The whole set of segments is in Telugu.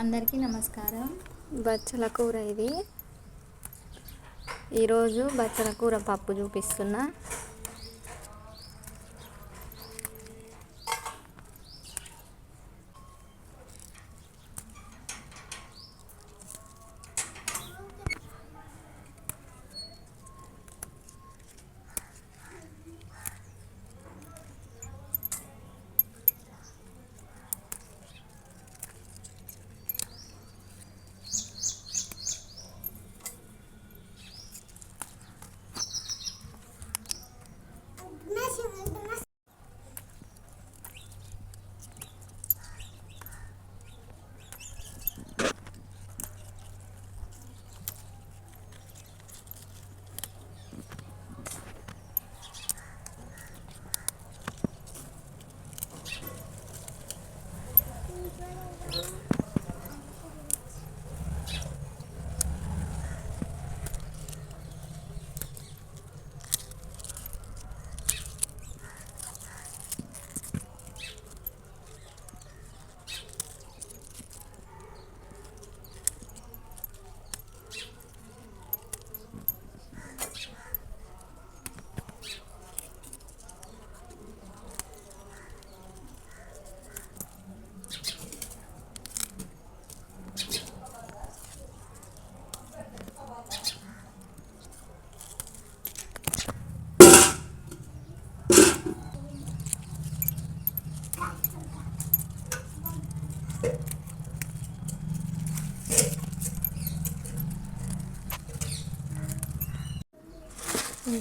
అందరికీ నమస్కారం. బచ్చల కూర ఇది. ఈరోజు బచ్చల కూర పప్పు చూపిస్తున్నా.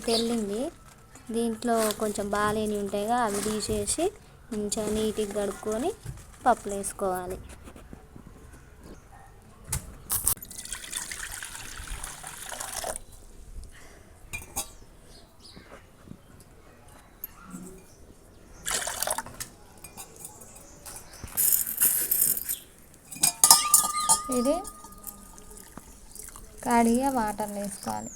తెల్లింది. దీంట్లో కొంచెం బాగాలేని ఉంటాయిగా అవి తీసేసి మంచిగా నీట్గా కడుక్కొని పప్పులు వేసుకోవాలి. ఇది కడిగే వాటర్లో వేసుకోవాలి.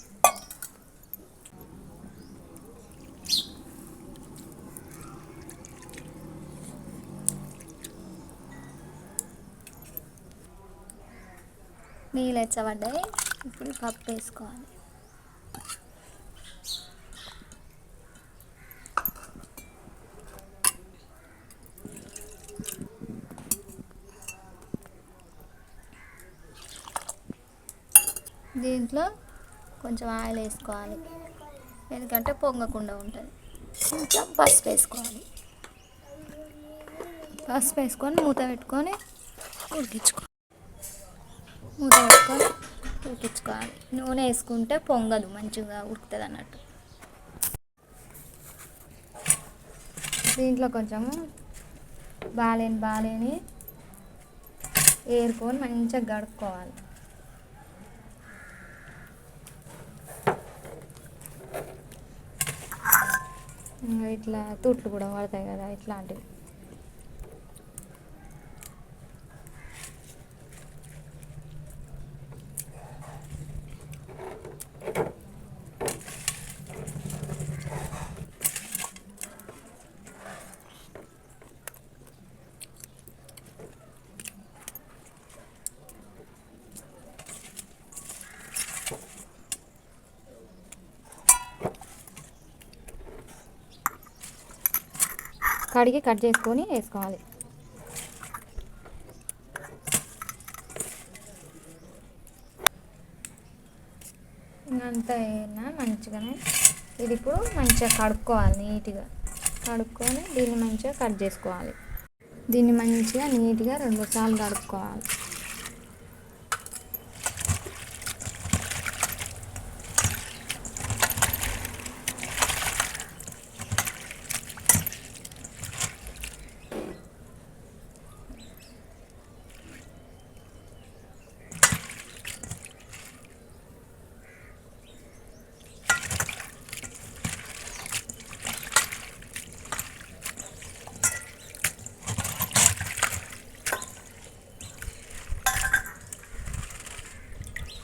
నీళ్ళు ఎచ్చబడ్డాయి. ఇప్పుడు పప్పు వేసుకోవాలి. దీంట్లో కొంచెం ఆయిల్ వేసుకోవాలి. ఎందుకంటే పొంగకుండా ఉంటుంది. కొంచెం పసుపు వేసుకోవాలి. పసుపు వేసుకొని మూత పెట్టుకొని ఉడికించుకోవాలి మూత పెట్టుకొని ఉడికించుకోవాలి. నూనె వేసుకుంటే పొంగదు మంచిగా ఉడుకుతుంది అన్నట్టు. దీంట్లో కొంచెము బాలేని బాలేని ఏరుకొని మంచిగా గడుక్కోవాలి ఇంకా ఇట్లా తుట్లు కూడా పడతాయి కదా ఇట్లాంటివి. కడిగి కట్ చేసుకొని వేసుకోవాలి. అంతా అయినా మంచిగానే ఇది ఇప్పుడు మంచిగా కడుక్కోవాలి నీట్గా. కడుక్కొని దీన్ని మంచిగా కట్ చేసుకోవాలి. దీన్ని మంచిగా నీట్గా రెండు సార్లు కడుక్కోవాలి.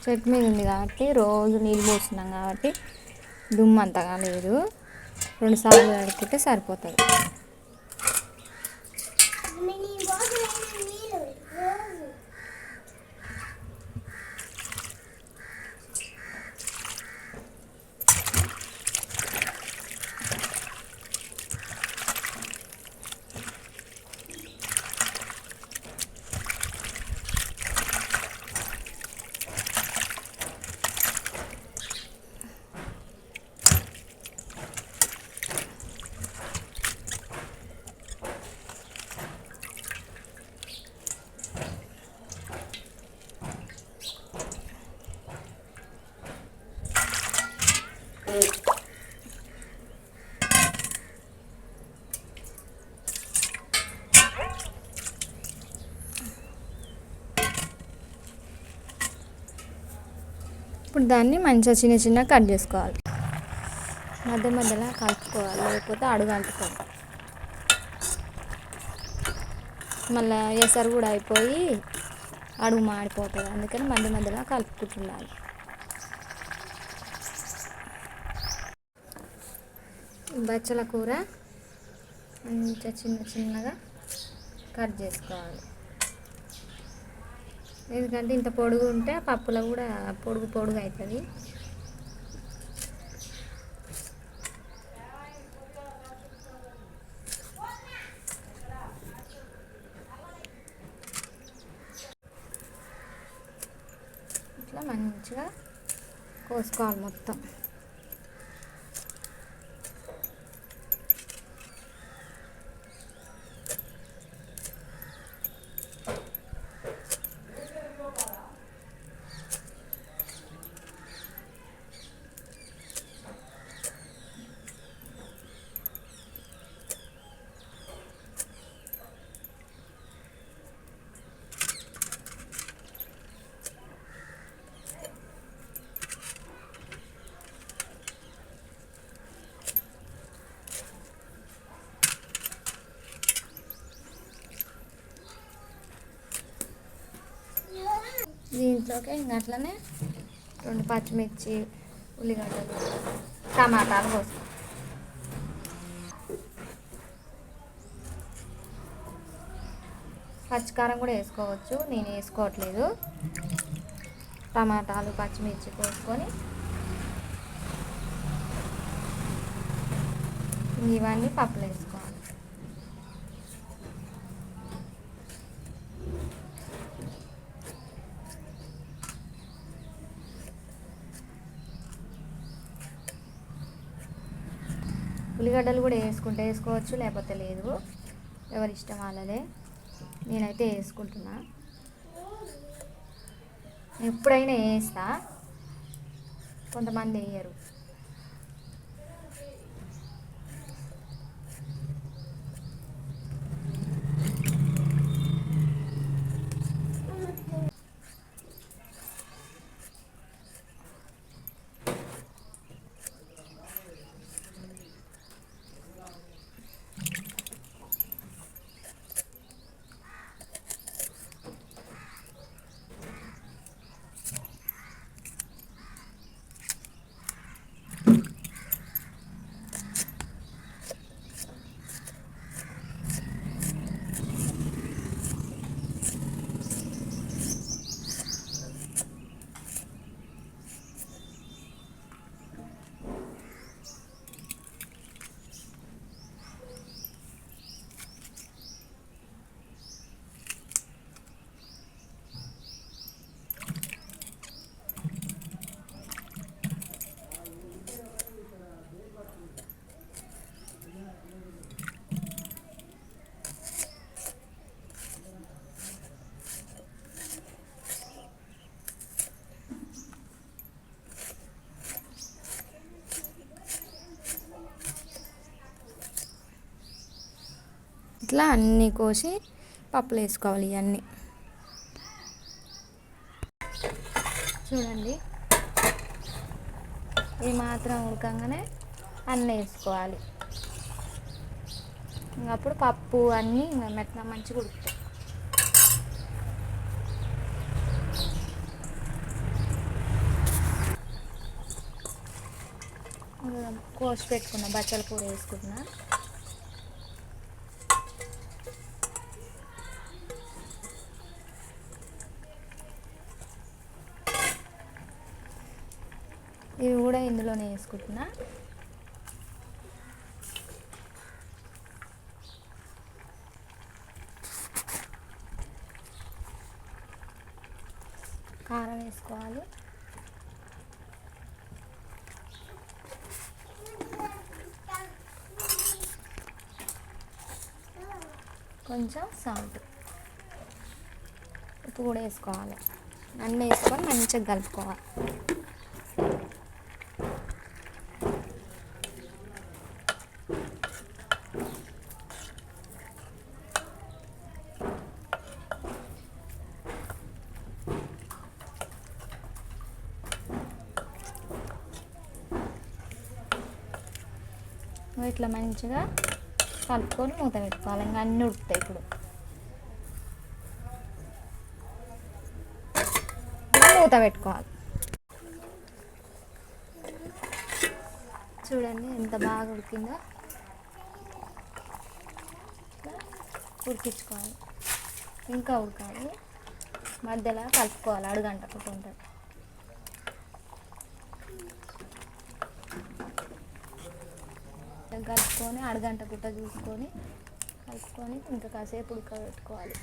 చెట్టు మీద ఉంది కాబట్టి రోజు నీళ్ళు పోస్తున్నాం కాబట్టి దుమ్ము అంతగా లేదు రెండు సార్లు కడుక్కుంటే సరిపోతుంది. ఇప్పుడు దాన్ని మంచిగా చిన్న చిన్న కట్ చేసుకోవాలి. మధ్య మధ్యలో కలుపుకోవాలి. లేకపోతే అడుగు అంటుకోవాలి మళ్ళీ ఎసరు కూడా అయిపోయి అడుగు మాడిపోతుంది. అందుకని మధ్య మధ్యలో కలుపుకుంటుండాలి బచ్చల కూర మంచిగా చిన్న చిన్నగా కట్ చేసుకోవాలి. ఎందుకంటే ఇంత పొడుగు ఉంటే పప్పులో కూడా పొడుగు పొడుగు అవుతుంది. ఇట్లా మంచిగా కోసుకోవాలి మొత్తం. దీంట్లోకి ఇంకా అట్లనే రెండు పచ్చిమిర్చి ఉల్లిగడ్డలు టమాటాలు కోసం పచ్చికారం కూడా వేసుకోవచ్చు నేను వేసుకోవట్లేదు. టమాటాలు పచ్చిమిర్చి కోసుకొని ఇవన్నీ పప్పులు వేసుకోవాలి. ఉల్లిగడ్డలు కూడా వేసుకుంటే వేసుకోవచ్చు లేకపోతే లేదు. ఎవరి ఇష్టం వాళ్ళదే. నేనైతే వేసుకుంటున్నా. ఎప్పుడైనా వేస్తా. కొంతమంది వేయరు. ఇట్లా అన్నీ కోసి పప్పులు వేసుకోవాలి ఇవన్నీ. చూడండి. ఇది మాత్రం ఉడకంగానే అన్నీ వేసుకోవాలి. అప్పుడు పప్పు అన్నీ ఇంకా మెత్తన మంచిగా ఉడుకుతాయి. కోసి పెట్టుకున్న బచ్చల కూర వేసుకుంటున్నా వేసుకుంటున్నా కారం వేసుకోవాలి. కొంచెం సాల్ట్ ఉప్పు కూడా వేసుకోవాలి. అన్నీ వేసుకొని మంచిగా కలుపుకోవాలి. ఇట్లా మంచిగా కలుపుకొని మూత పెట్టుకోవాలి. ఇంకా అన్నీ ఉడుకుతాయి ఇప్పుడు. మూత పెట్టుకోవాలి. చూడండి ఎంత బాగా ఉడికిందో. ఉడికించుకోవాలి. ఇంకా ఉడకాలి. మధ్యలో కలుపుకోవాలి అడుగంటకుండా ఉంటుంది కలుపుకొని అరగంట గుట్ట చూసుకొని కలుపుకొని ఇంకా కాసేపు ఉడకబెట్టుకోవాలి.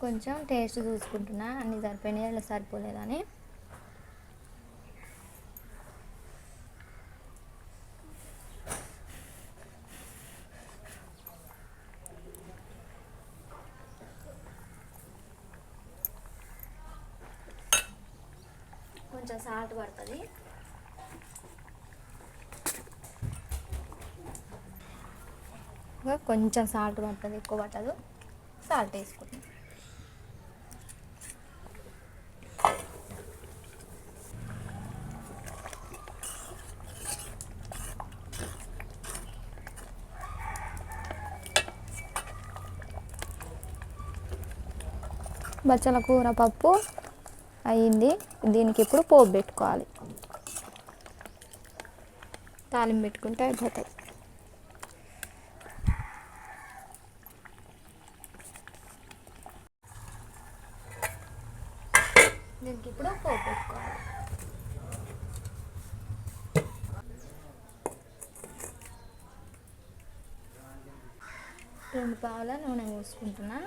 కొంచెం టేస్ట్ చూసుకుంటున్నా అన్ని సరిపోయినాయి అలా సరిపోలేదని కొంచెం సాల్ట్ పడుతుంది కొంచెం సాల్ట్ పడుతుంది ఎక్కువ పట్టదు. సాల్ట్ వేసుకుంటాం బచ్చల కూర పప్పు అయ్యింది. దీనికి ఇప్పుడు పోపు పెట్టుకోవాలి. తాలింపు పెట్టుకుంటే అయిపోతుంది దీనికి ఇప్పుడు పోపు పెట్టుకోవాలి రెండు పావుల నూనె పోసుకుంటున్నా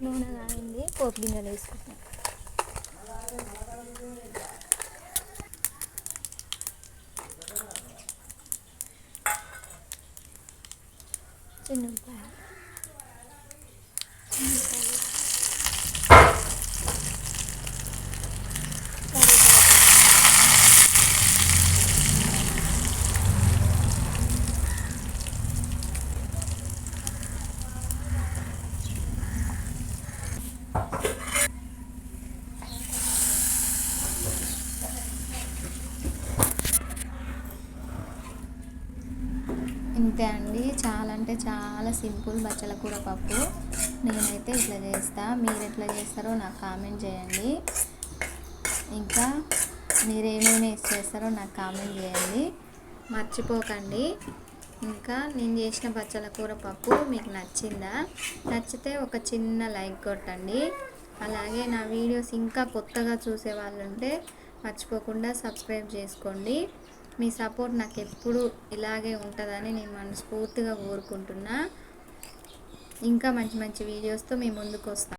నూనె కాగింది పోపు గింజలు వేసుకుంటాం చిన్న ఉల్లిపాయలు చిన్న ఉల్లిపాయలు కరివేపాకు. ఇంతే అండి చాలా అంటే చాలా సింపుల్ బచ్చల కూర పప్పు. నేనైతే ఇట్లా చేస్తా. మీరు ఎట్లా చేస్తారో నాకు కామెంట్ చేయండి. ఇంకా మీరు ఏమేమి చేస్తారో నాకు కామెంట్ చేయండి. మర్చిపోకండి. ఇంకా నేను చేసిన బచ్చల కూర పప్పు మీకు నచ్చిందా? నచ్చితే ఒక చిన్న లైక్ కొట్టండి. అలాగే నా వీడియోస్ ఇంకా కొత్తగా చూసే వాళ్ళు ఉంటే మర్చిపోకుండా సబ్స్క్రైబ్ చేసుకోండి. మీ సపోర్ట్ నాకు ఎప్పుడు ఇలాగే ఉంటుందని నేను మనస్ఫూర్తిగా కోరుకుంటున్నా. ఇంకా మంచి మంచి వీడియోస్తో మీ ముందుకు వస్తాను